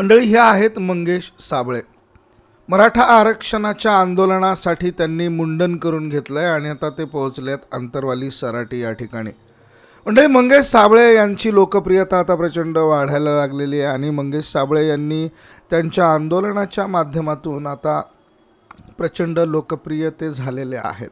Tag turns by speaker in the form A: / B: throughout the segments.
A: मंडळी हे आहेत मंगेश साबळे. मराठा आरक्षणाच्या आंदोलनासाठी त्यांनी मुंडन करून घेतलं आहे आणि आता ते पोहोचलेत अंतरवाली सराटी या ठिकाणी. मंडळी मंगेश साबळे यांची लोकप्रियता आता प्रचंड वाढायला लागलेली आहे आणि मंगेश साबळे यांनी त्यांच्या आंदोलनाच्या माध्यमातून आता प्रचंड लोकप्रियते झालेले आहेत.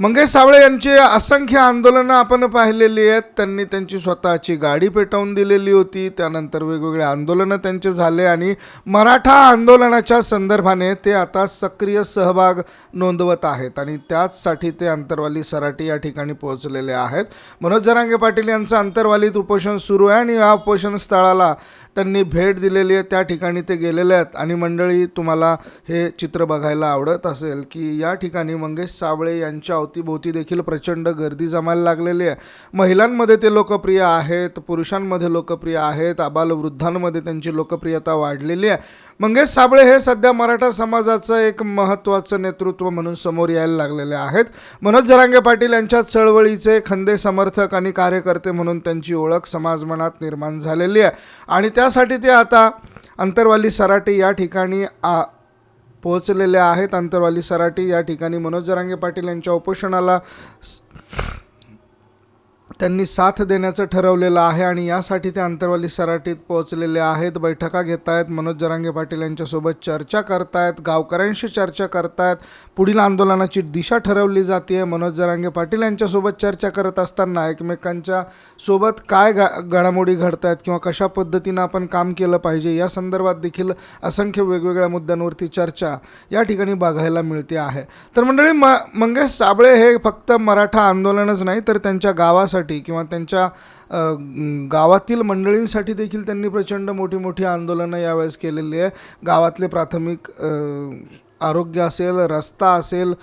A: मंगेश सावळे यांची असंख्य आंदोलनं आपण पाहिलेली आहेत. त्यांनी त्यांची स्वतःची गाडी पेटवून दिलेली होती. त्यानंतर वेगवेगळे आंदोलनं त्यांचे झाले आणि मराठा आंदोलनाच्या संदर्भाने ते आता सक्रिय सहभाग नोंदवत आहेत आणि त्याचसाठी ते अंतरवाली सराटी या ठिकाणी पोहोचलेले आहेत. मनोज जरांगे पाटील यांचं अंतरवालीत उपोषण सुरू आहे आणि या उपोषण स्थळाला त्यांनी भेट दिलेली आहे त्या ठिकाणी ते गेलेले आहेत. आणि मंडळी तुम्हाला हे चित्र बघायला आवडत असेल की या ठिकाणी मंगेश साबळे यांच्या अवतीभोवती देखील प्रचंड गर्दी जमायला लागलेली आहे. महिलांमध्ये ते लोकप्रिय आहेत पुरुषांमध्ये लोकप्रिय आहेत आबालवृद्धांमध्ये त्यांची लोकप्रियता वाढलेली आहे. मंगेश साबळे हे सध्या मराठा समाजाचं एक महत्त्वाचं नेतृत्व म्हणून समोर यायला लागलेले आहेत. मनोज जरांगे पाटील यांच्या चळवळीचे खंदे समर्थक आणि कार्यकर्ते म्हणून त्यांची ओळख समाजमनात निर्माण झालेली आहे. आणि त्यासाठी ते आता अंतरवाली सराटी या ठिकाणी आ पोहोचलेले आहेत. अंतरवाली सराटी या ठिकाणी मनोज जरांगे पाटील यांच्या उपोषणाला त्यांनी साथ देण्याचं ठरवलेलं आहे आणि यासाठी ते अंतरवाली सराटीत पोहोचलेले आहेत. बैठका घेत आहेत मनोज जरांगे पाटील यांच्यासोबत चर्चा करतायत. गावकऱ्यांशी चर्चा करतायत. पुढील आंदोलनाची दिशा ठरवली जाते मनोज जरांगे पाटील यांच्यासोबत चर्चा करत असताना एकमेकांच्या सोबत काय गा घडामोडी घडत आहेत किंवा कशा पद्धतीनं आपण काम केलं पाहिजे या संदर्भात देखील असंख्य वेगवेगळ्या मुद्द्यांवरती चर्चा या ठिकाणी बघायला मिळते आहे. तर मंडळी म मंगेश साबळे हे फक्त मराठा आंदोलनच नाही तर त्यांच्या गावासाठी किंवा त्यांच्या गावातील मंडळींसाठी देखील त्यांनी प्रचंड मोठी मोठी आंदोलनं यावेळेस केलेली आहे. गावातले प्राथमिक आरोग्य असेल रस्ता असेल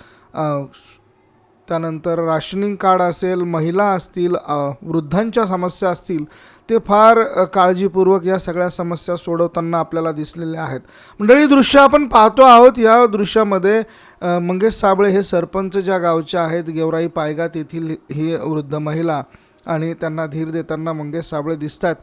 A: त्यानंतर राशनिंग कार्ड असेल महिला असतील वृद्धांच्या समस्या असतील ते फार काळजीपूर्वक या सगळ्या समस्या सोडवताना आपल्याला दिसलेल्या आहेत. मंडळी दृश्य आपण पाहतो आहोत. या दृश्यामध्ये मंगेश साबळे हे सरपंच ज्या गावचे आहेत गेवराई पायगात येथील ही वृद्ध महिला आणि त्यांना धीर देताना मंगेश साबळे दिसतात.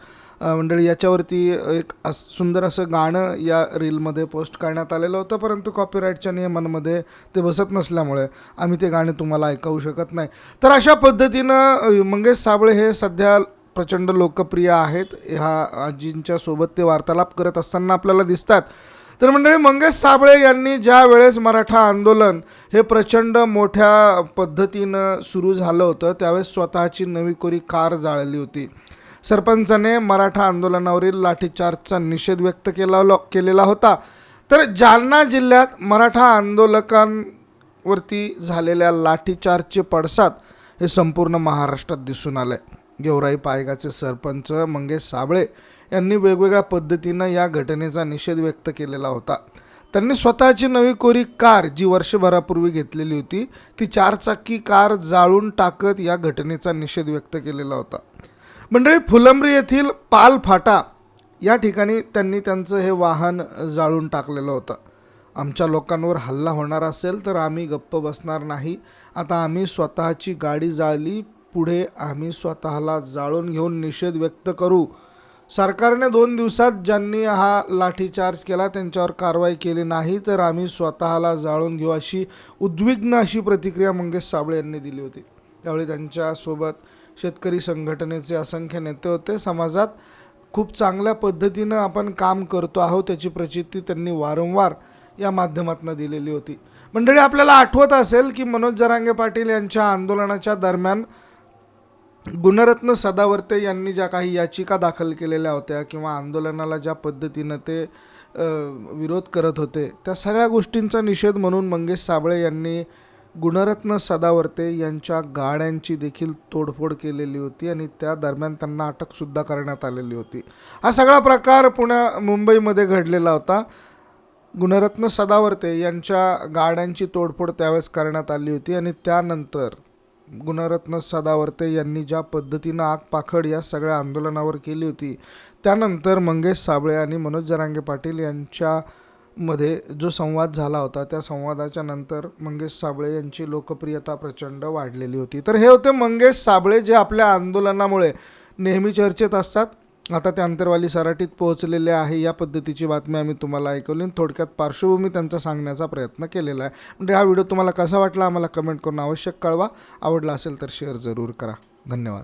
A: मंडळी याच्यावरती एक असं सुंदर असं गाणं या रीलमध्ये पोस्ट करण्यात आलेलं होतं परंतु कॉपीराईटच्या नियमांमध्ये ते बसत नसल्यामुळे आम्ही ते गाणे तुम्हाला ऐकवू शकत नाही. तर अशा पद्धतीनं मंगेश साबळे हे सध्या प्रचंड लोकप्रिय आहेत. ह्या आजींच्या सोबत ते वार्तालाप करत असताना आपल्याला दिसतात. तर मंडळी मंगेश साबळे यांनी ज्या वेळेस मराठा आंदोलन हे प्रचंड मोठ्या पद्धतीनं सुरू झालं होतं त्यावेळेस स्वतःची नवी कोरी कार जाळली होती. सरपंचाने मराठा आंदोलनावरील लाठीचार्जचा निषेध व्यक्त केला केलेला होता. तर जालना जिल्ह्यात मराठा आंदोलकांवरती झालेल्या लाठीचार्जचे पडसाद हे संपूर्ण महाराष्ट्रात दिसून आले. गेवराई पायगाचे सरपंच मंगेश साबळे यांनी वेगवेगळ्या पद्धतीनं या घटनेचा निषेध व्यक्त केलेला होता. त्यांनी स्वतःची नवी कोरी कार जी वर्षभरापूर्वी घेतलेली होती ती चारचाकी कार जाळून टाकत या घटनेचा निषेध व्यक्त केलेला होता. मंडळी फुलंब्री येथील पाल फाटा या ठिकाणी त्यांनी त्यांचं हे वाहन जाळून टाकलेलं होतं. आमच्या लोकांवर हल्ला होणार असेल तर आम्ही गप्प बसणार नाही. आता आम्ही स्वतःची गाडी जाळली पुढे आम्ही स्वतःला जाळून घेऊन निषेध व्यक्त करू. सरकारने दोन दिवसात ज्यांनी हा लाठीचार्ज केला त्यांच्यावर कारवाई केली नाही तर आम्ही स्वतःला जाळून घेऊ अशी उद्विग्न अशी प्रतिक्रिया मंगेश साबळे यांनी दिली होती. त्यावेळी त्यांच्यासोबत शेतकरी संघटनेचे असंख्य नेते होते. समाजात खूप चांगल्या पद्धतीनं आपण काम करतो आहोत त्याची प्रचिती त्यांनी वारंवार या माध्यमातून दिलेली होती. मंडळी आपल्याला आठवत असेल की मनोज जरांगे पाटील यांच्या आंदोलनाच्या दरम्यान गुणरत्न सदावर्ते यांनी ज्या काही याचिका दाखल केलेल्या होत्या किंवा आंदोलनाला ज्या पद्धतीनं ते विरोध करत होते त्या सगळ्या गोष्टींचा निषेध म्हणून मंगेश साबळे यांनी गुणरत्न सदावर्ते यांच्या गाड्यांची देखील तोडफोड केलेली होती आणि त्या दरम्यान त्यांना अटकसुद्धा करण्यात आलेली होती. हा सगळा प्रकार पुण्या मुंबईमध्ये घडलेला होता. गुणरत्न सदावर्ते यांच्या गाड्यांची तोडफोड त्यावेळेस करण्यात आली होती आणि त्यानंतर गुणरत्न सदावर्ते यांनी ज्या पद्धतीनं आगपाखड या सगळ्या आंदोलनावर केली होती त्यानंतर मंगेश साबळे आणि मनोज जरांगे पाटील यांच्यामध्ये जो संवाद झाला होता त्या संवादाच्या नंतर मंगेश साबळे यांची लोकप्रियता प्रचंड वाढलेली होती. तर हे होते मंगेश साबळे जे आपल्या आंदोलनामुळे नेहमी चर्चेत असतात. आता ते अंतरवाली सराटीत पोहोचलेले आहे या पद्धतीची बातमी आम्ही तुम्हाला ऐकवली आणि थोडक्यात पार्श्वभूमी त्यांचा सांगण्याचा प्रयत्न केलेला आहे. म्हणजे हा व्हिडिओ तुम्हाला कसा वाटला आम्हाला कमेंट करून आवश्यक कळवा. आवडला असेल तर शेअर जरूर करा. धन्यवाद.